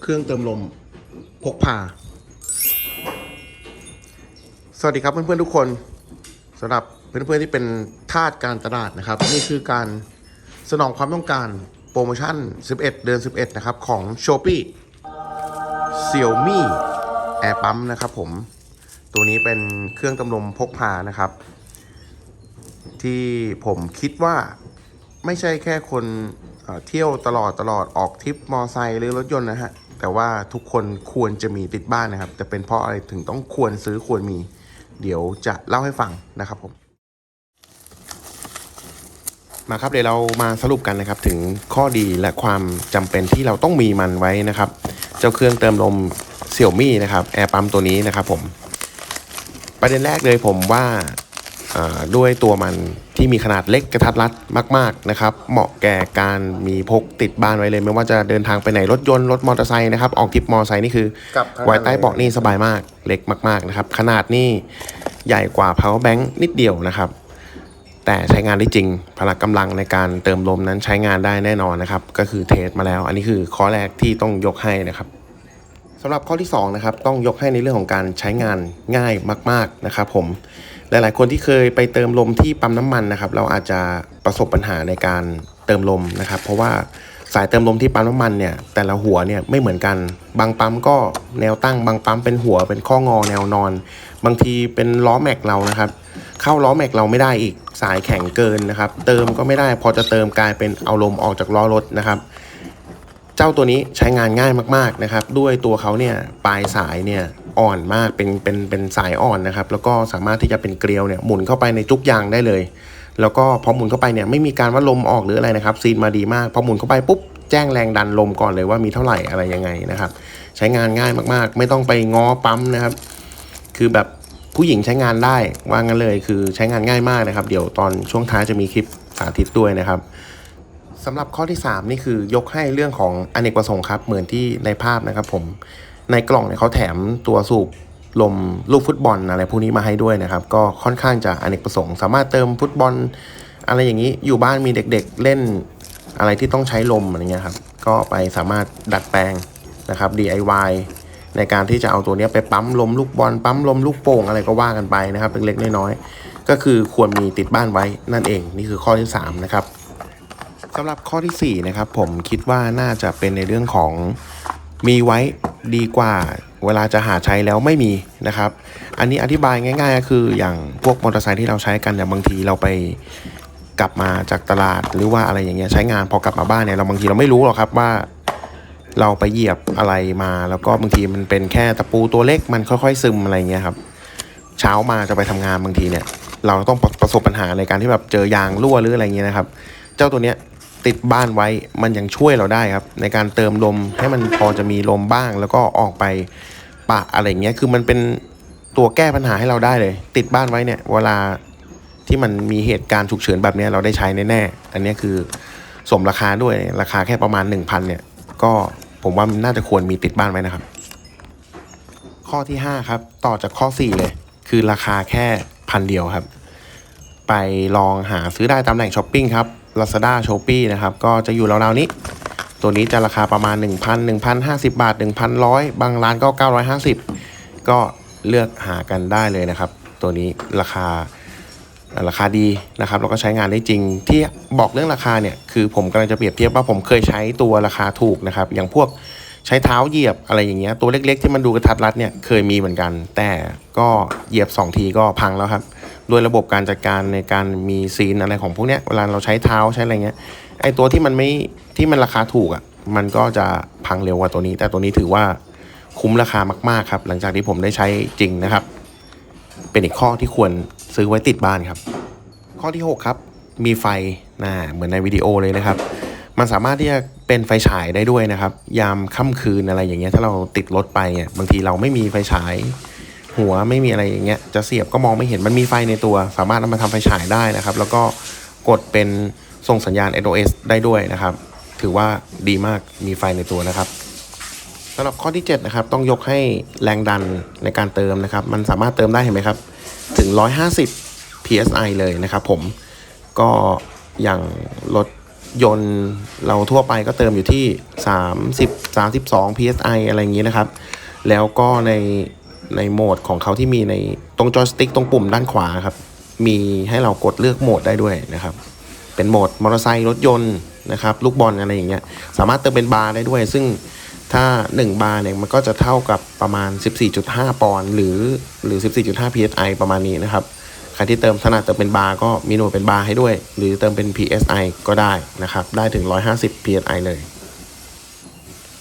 เครื่องเติมลมพกพา สวัสดีครับเพื่อนๆทุกคนสำหรับเพื่อนๆที่เป็นทาสการตลาดนะครับ นี่คือการสนองความต้องการโปรโมชั่น 11 เดือน 11 นะครับ ของ s h o p e e Xiaomi Air Pump นะครับผม ตัวนี้เป็นเครื่องตำลมพกพานะครับ ที่ผมคิดว่าไม่ใช่แค่คนเอ่อเที่ยวตลอดตลอดออกทริปมอไซค์หรือรถยนต์นะฮะ แต่ว่าทุกคนควรจะมีติดบ้านนะครับ แต่เป็นเพราะอะไรถึงต้องควรซื้อควรมี เดี๋ยวจะเล่าให้ฟังนะครับผม มาครับเดี๋ยวเรามาสรุปกันนะครับ ถึงข้อดีและความจำเป็นที่เราต้องมีมันไว้นะครับ เจ้าเครื่องเติมลมเสี่ยวมี่นะครับแอร์ปั๊มตัวนี้นะครับผมประเด็นแรกเลยผมว่าด้วยตัวมัน ที่มีขนาดเล็กกระทัดรัดมาก ๆนะครับ เหมาะแก่การมีพกติดบ้านไว้เลย ไม่ว่าจะเดินทางไปไหนรถยนต์รถมอเตอร์ไซค์นะครับออกทริปมอเตอร์ไซค์นี่คือกับทางไว้ใต้เบาะนี่สบายมากเล็กมากๆนะครับขนาดนี่ใหญ่กว่า power bank นิดเดียวนะครับ แต่ใช้งานได้จริง พละกำลังในการเติมลมนั้นใช้งานได้แน่นอนนะครับ ก็คือเทสมาแล้ว อันนี้คือข้อแรกที่ต้องยกให้นะครับสำหรับข้อที่2นะครับต้องยกให้ในเรื่องของการใช้งานง่ายมาก ๆนะครับ ผม หลาย ๆ คนที่เคยไปเติมลมที่ปั๊มน้ำมันนะครับ เราอาจจะประสบปัญหาในการเติมลมนะครับ เพราะว่าสายเติมลมที่ปั๊มน้ำมันเนี่ยแต่ละหัวเนี่ยไม่เหมือนกัน บางปั๊มก็แนวตั้ง บางปั๊มเป็นหัวเป็นข้องอแนวนอน บางทีเป็นล้อแม็กเรานะครับ เข้าล้อแม็กเราไม่ได้อีกสายแข็งเกินนะครับ เติมก็ไม่ได้พอจะเติมกลายเป็นเอาลมออกจากล้อรถนะครับ เจ้าตัวนี้ใช้งานง่ายมากๆนะครับ ด้วยตัวเขาเนี่ยปลายสายเนี่ย อ่อนมากเป็นเป็นเป็นสายอ่อนนะครับ แล้วก็สามารถที่จะเป็นเกลียวเนี่ยหมุนเข้าไปในจุกยางได้เลย แล้วก็พอหมุนเข้าไปเนี่ยไม่มีการว่าลมออกหรืออะไรนะครับ ซีนมาดีมากพอหมุนเข้าไปปุ๊บแจ้งแรงดันลมก่อนเลยว่ามีเท่าไหร่อะไรยังไงนะครับ ใช้งานง่ายมากๆ ไม่ต้องไปง้อปั๊มนะครับ คือแบบผู้หญิงใช้งานได้ว่างั้นเลยคือใช้งานง่ายมากนะครับ เดี๋ยวตอนช่วงท้ายจะมีคลิปสาธิตด้วยนะครับสำหรับข้อที่ 3 นี่คือยกให้เรื่องของอเนกประสงค์ครับ เหมือนที่ในภาพนะครับผม ในกล่องเนี่ยเขาแถมตัวสูบลมลูกฟุตบอลอะไรพวกนี้มาให้ด้วยนะครับ ก็ค่อนข้างจะอเนกประสงค์ สามารถเติมฟุตบอล อะไรอย่างนี้อยู่บ้านมีเด็กๆเล่นอะไรที่ต้องใช้ลมอะไรเงี้ยครับ ก็ไปสามารถดัดแปลงนะครับ DIY ในการที่จะเอาตัวเนี้ยไปปั๊มลมลูกบอลปั๊มลมลูกโป่งอะไรก็ว่ากันไปนะครับเล็กๆน้อยๆก็คือควรมีติดบ้านไว้นั่นเอง นี่คือข้อที่สามนะครับสำหรับข้อที่สี่นะครับผมคิดว่าน่าจะเป็นในเรื่องของมีไว้ ดีกว่าเวลาจะหาใช้แล้วไม่มีนะครับ อันนี้อธิบายง่ายๆก็คืออย่างพวกมอเตอร์ไซค์ที่เราใช้กันเนี่ยบางทีเราไปกลับมาจากตลาดหรือว่าอะไรอย่างเงี้ยใช้งานพอกลับมาบ้านเนี่ยเราบางทีเราไม่รู้หรอกครับว่าเราไปเหยียบอะไรมา แล้วก็บางทีมันเป็นแค่ตะปูตัวเล็กมันค่อยๆซึมอะไรเงี้ยครับ เช้ามาจะไปทำงานบางทีเนี่ย เราต้องประประสบปัญหาในการที่แบบเจอยางรั่วหรืออะไรเงี้ยนะครับ เจ้าตัวเนี้ย ติดบ้านไว้มันยังช่วยเราได้ครับ ในการเติมลมให้มันพอจะมีลมบ้าง แล้วก็ออกไปปะอะไรเงี้ยคือมันเป็นตัวแก้ปัญหาให้เราได้เลย ติดบ้านไว้เนี่ย เวลาที่มันมีเหตุการณ์ฉุกเฉินแบบเนี้ยเราได้ใช้แน่ๆอันนี้คือสมราคาด้วยราคาแค่ประมาณ 1,000เนี่ยก็ผมว่านน่าจะควรมีติดบ้านไว้นะครับ ข้อที่ 5 ครับ ต่อจากข้อ 4 เลย คือราคาแค่พันเดียวครับ ไปลองหาซื้อได้ตามแหล่งช้อปปิ้งครับ Lazada s h o p e e นะครับ ก็จะอยู่ราวๆนี้ ตัวนี้จะราคาประมาณ 1,000 1,050 บาท 1,100 บางร้านก็ 950 ก็เลือกหากันได้เลยนะครับ ตัวนี้ราคาราคาดีนะครับแล้วก็ใช้งานได้จริง ที่บอกเรื่องราคาเนี่ยคือผมกำลังจะเปรียบเทียบว่าผมเคยใช้ตัวราคาถูกนะครับ อย่างพวกใช้เท้าเหยียบอะไรอย่างเงี้ยตัวเล็กๆ ที่มันดูกระทัดรัดเนี่ยเคยมีเหมือนกัน แต่ก็เหยียบ 2 ทีก็พังแล้วครับ ด้วยระบบการจัดการในการมีซีนอะไรของพวกเนี้ยเวลาเราใช้เท้าใช้อะไรเงี้ยไอตัวที่มันไม่ที่มันราคาถูกอะ่ะมันก็จะพังเร็วกว่าตัวนี้ แต่ตัวนี้ถือว่าคุ้มราคามากๆครับ หลังจากที่ผมได้ใช้จริงนะครับ เป็นอีกข้อที่ควรซื้อไว้ติดบ้านครับ ข้อที่ 6 ครับ มีไฟนะเหมือนในวิดีโอเลยนะครับ มันสามารถที่จะเป็นไฟฉายได้ด้วยนะครับ ยามค่ำคืนอะไรอย่างเงี้ยถ้าเราติดรถไปเนี่ยบางทีเราไม่มีไฟฉาย หัวไม่มีอะไรอย่างเงี้ยจะเสียบก็มองไม่เห็นมันมีไฟในตัว สามารถเอามาทำไฟฉายได้นะครับ แล้วก็กดเป็นส่งสัญญาณ SOS ได้ด้วยนะครับ ถือว่าดีมากมีไฟในตัวนะครับสำหรับข้อที่7นะครับต้องยกให้แรงดันในการเติมนะครับ มันสามารถเติมได้เห็นไหมครับ ถึง 150 psi เลยนะครับ ผมก็อย่างรถยนต์เราทั่วไปก็เติมอยู่ที่ 30 32 psi อะไรอย่างนี้นะครับ แล้วก็ใน ในโหมดของเขาที่มีในตรงจอยสติ๊กตรงปุ่มด้านขวาครับ มีให้เรากดเลือกโหมดได้ด้วยนะครับ เป็นโหมดมอเตอร์ไซค์รถยนต์นะครับลูกบอลอะไรอย่างเงี้ย สามารถเติมเป็นบาร์ได้ด้วย ซึ่งถ้า 1 บาร์เนี่ยมันก็จะเท่ากับประมาณ 14.5 ปอนด์หรือหรือ 14.5 psi ประมาณนี้นะครับใครที่เติมถนัดเติมเป็นบาร์ก็มีหน่วยเป็นบาร์ให้ด้วย หรือเติมเป็น psi ก็ได้นะครับ ได้ถึง 150 psi เลย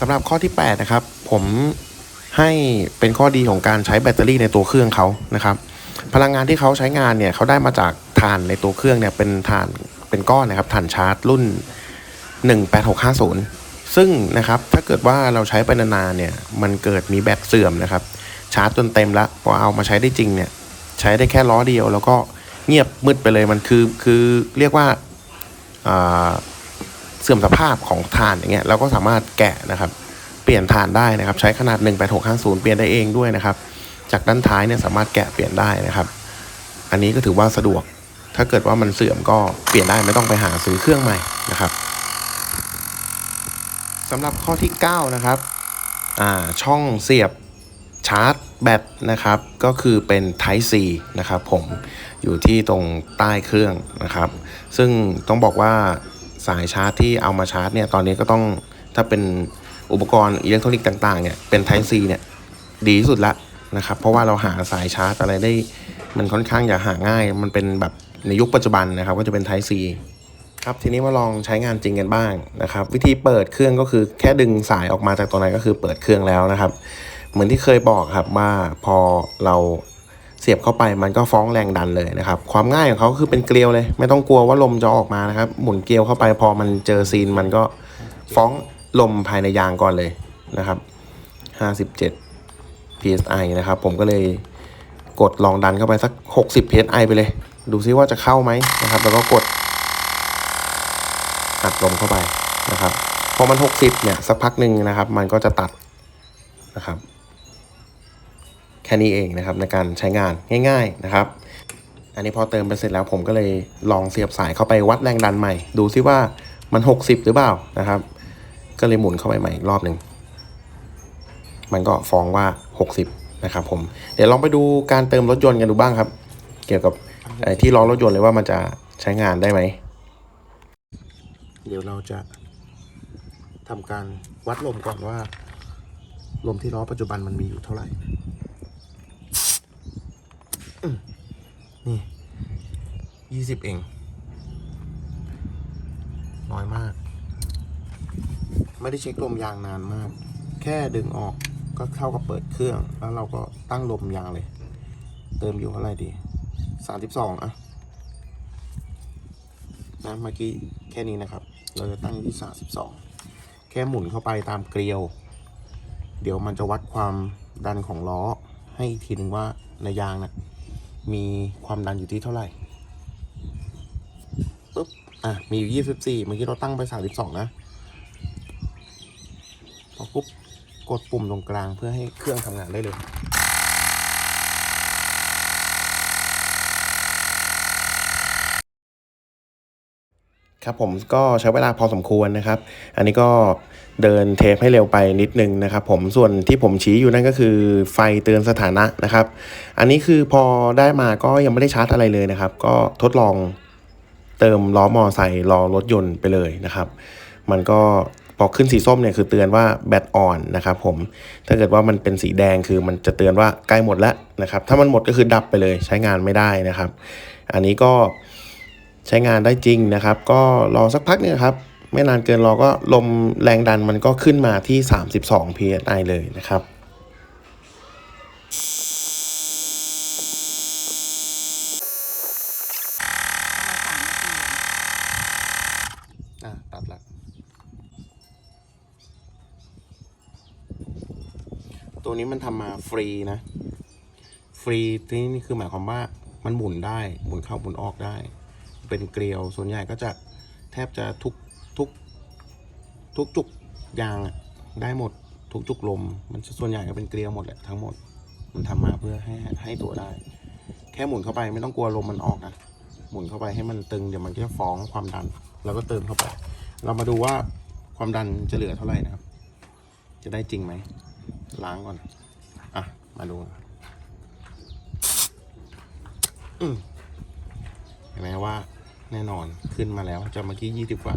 สำหรับข้อที่ 8 นะครับ ผม ให้เป็นข้อดีของการใช้แบตเตอรี่ในตัวเครื่องเขานะครับ พลังงานที่เขาใช้งานเนี่ยเขาได้มาจากถ่านในตัวเครื่องเนี่ยเป็นถ่านเป็นก้อนนะครับถ่านชาร์จรุ่น 18650 ซึ่งนะครับถ้าเกิดว่าเราใช้ไปนานๆเนี่ยมันเกิดมีแบตเสื่อมนะครับ ชาร์จจนเต็มแล้วพอเอามาใช้ได้จริงเนี่ยใช้ได้แค่ล้อเดียวแล้วก็เงียบมืดไปเลยมันคือคือเรียกว่าอ่าเสื่อมสภาพของถ่านอย่างเงี้ยเราก็สามารถแกะนะครับ เปลี่ยนถ่านได้นะครับ ใช้ขนาด18650 เปลี่ยนได้เองด้วยนะครับ จากด้านท้ายเนี่ยสามารถแกะเปลี่ยนได้นะครับ อันนี้ก็ถือว่าสะดวก ถ้าเกิดว่ามันเสื่อมก็เปลี่ยนได้ไม่ต้องไปหาซื้อเครื่องใหม่นะครับสำหรับข้อที่ 9 นะครับอ่าช่องเสียบชาร์จแบตนะครับ ก็คือเป็น Type C นะครับผมอยู่ที่ตรงใต้เครื่องนะครับ ซึ่งต้องบอกว่าสายชาร์จที่เอามาชาร์จเนี่ยตอนนี้ก็ต้องถ้าเป็น อุปกรณ์อิเล็กทรอนิกส์ต่างๆเนี่ยเป็น Type C เนี่ยดีที่สุดละนะครับ เพราะว่าเราหาสายชาร์จอะไรได้มันค่อนข้างจะหาง่าย มันเป็นแบบในยุคปัจจุบันนะครับก็จะเป็น Type C ครับทีนี้มาลองใช้งานจริงกันบ้างนะครับ วิธีเปิดเครื่องก็คือแค่ดึงสายออกมาจากตัวไหนก็คือเปิดเครื่องแล้วนะครับ เหมือนที่เคยบอกครับว่าพอเราเสียบเข้าไปมันก็ฟ้องแรงดันเลยนะครับ ความง่ายของเขาคือเป็นเกลียวเลย ไม่ต้องกลัวว่าลมจะออกมานะครับ หมุนเกลียวเข้าไปพอมันเจอซีนมันก็ฟ้อง ลมภายในยางก่อนเลยนะครับ 57 psi นะครับ ผมก็เลยกดลองดันเข้าไปสัก 60 psi ไปเลย ดูซิว่าจะเข้าไหมนะครับ แล้วก็กดอัดลมเข้าไปนะครับ พอมัน 60 เนี่ย สักพักหนึ่งนะครับ มันก็จะตัดนะครับ แค่นี้เองนะครับในการใช้งานง่าย ๆนะครับ อันนี้พอเติมไปเสร็จแล้วผมก็เลยลองเสียบสายเข้าไปวัดแรงดันใหม่ ดูซิว่ามัน 60 หรือเปล่านะครับ ก็เลยหมุนเข้าไปใหม่อีกรอบหนึ่งมันก็ฟ้องว่า 60 นะครับผม เดี๋ยวลองไปดูการเติมรถยนต์กันดูบ้างครับ เกี่ยวกับที่ล้อรถยนต์เลยว่ามันจะใช้งานได้ไหม เดี๋ยวเราจะทำการวัดลมก่อนว่า ลมที่ล้อปัจจุบันมันมีอยู่เท่าไหร่ นี่ยี่สิบเอง น้อยมาก ไม่ได้เช็คลมยางนานมาก แค่ดึงออกก็เข้ากับเปิดเครื่อง แล้วเราก็ตั้งลมยางเลย เติมอยู่เท่าไหร่ดีสามสิบสองอะนะเมื่อกี้แค่นี้นะครับ เราจะตั้งที่สามสิบสองแค่หมุนเข้าไปตามเกลียว เดี๋ยวมันจะวัดความดันของล้อให้อีกทีหนึ่งว่าในยางนะมีความดันอยู่ที่เท่าไหร่ปุ๊บอะ มีอยู่ยี่สิบสี่เมื่อกี้เราตั้งไปสามสิบสองนะ พอปุ๊บกดปุ่มตรงกลางเพื่อให้เครื่องทำงานได้เลยครับผมก็ใช้เวลาพอสมควรนะครับ อันนี้ก็เดินเทปให้เร็วไปนิดนึงนะครับ ผมส่วนที่ผมชี้อยู่นั่นก็คือไฟเตือนสถานะนะครับ อันนี้คือพอได้มาก็ยังไม่ได้ชาร์จอะไรเลยนะครับ ก็ทดลองเติมล้อมอไซค์ล้อรถยนต์ไปเลยนะครับ มันก็ พอขึ้นสีส้มเนี่ยคือเตือนว่าแบตอ่อนนะครับผมถ้าเกิดว่ามันเป็นสีแดงคือมันจะเตือนว่าใกล้หมดแล้วนะครับถ้ามันหมดก็คือดับไปเลยใช้งานไม่ได้นะครับ อันนี้ก็ใช้งานได้จริงนะครับ ก็รอสักพักนึงครับไม่นานเกินรอก็ลมแรงดันมันก็ขึ้นมาที่ 32 psi เลยนะครับ อะ ตัดละ ตัวนี้มันทำมาฟรีนะ ฟรีที่นี่คือหมายความว่ามันหมุนได้หมุนเข้าหมุนออกได้ เป็นเกลียวส่วนใหญ่ก็จะแทบจะทุกทุกทุกจุกยางได้หมดทุกจุกลม มันส่วนใหญ่ก็เป็นเกลียวหมดแหละทั้งหมด มันทำมาเพื่อให้ให้ตัวได้ แค่หมุนเข้าไปไม่ต้องกลัวลมมันออกนะหมุนเข้าไปให้มันตึงเดี๋ยวมันก็จะฟ้องความดัน แล้วก็เติมเข้าไป เรามาดูว่าความดันจะเหลือเท่าไหร่นะครับ จะได้จริงไหม ล้างก่อน อะ มาดูเห็นไหมว่าแน่นอนขึ้นมาแล้วจากเมื่อกี้ยี่สิบกว่า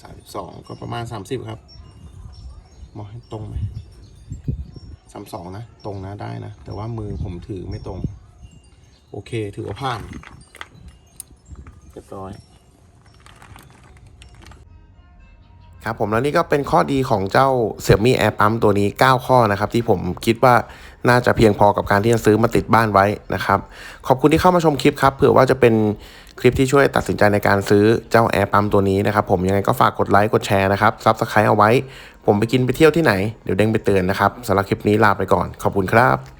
สามสิบสองก็ประมาณสามสิบครับ มองให้ตรงไหมสามสองนะ ตรงนะได้นะ แต่ว่ามือผมถือไม่ตรง โอเคถือว่าผ่านเรียบร้อย ครับผมแล้วนี่ก็เป็นข้อดีของเจ้า Xiaomi Air Pump ตัวนี้ 9 ข้อนะครับ ที่ผมคิดว่าน่าจะเพียงพอกับการที่จะซื้อมาติดบ้านไว้นะครับ ขอบคุณที่เข้ามาชมคลิปครับเผื่อว่าจะเป็นคลิปที่ช่วยตัดสินใจในการซื้อเจ้า Air Pump ตัวนี้นะครับผมยังไงก็ฝากกดไลค์กดแชร์นะครับซับสไครต์เอาไว้ ผมไปกินไปเที่ยวที่ไหนเดี๋ยวเด้งไปเตือนนะครับสำหรับคลิปนี้ลาไปก่อน ขอบคุณครับ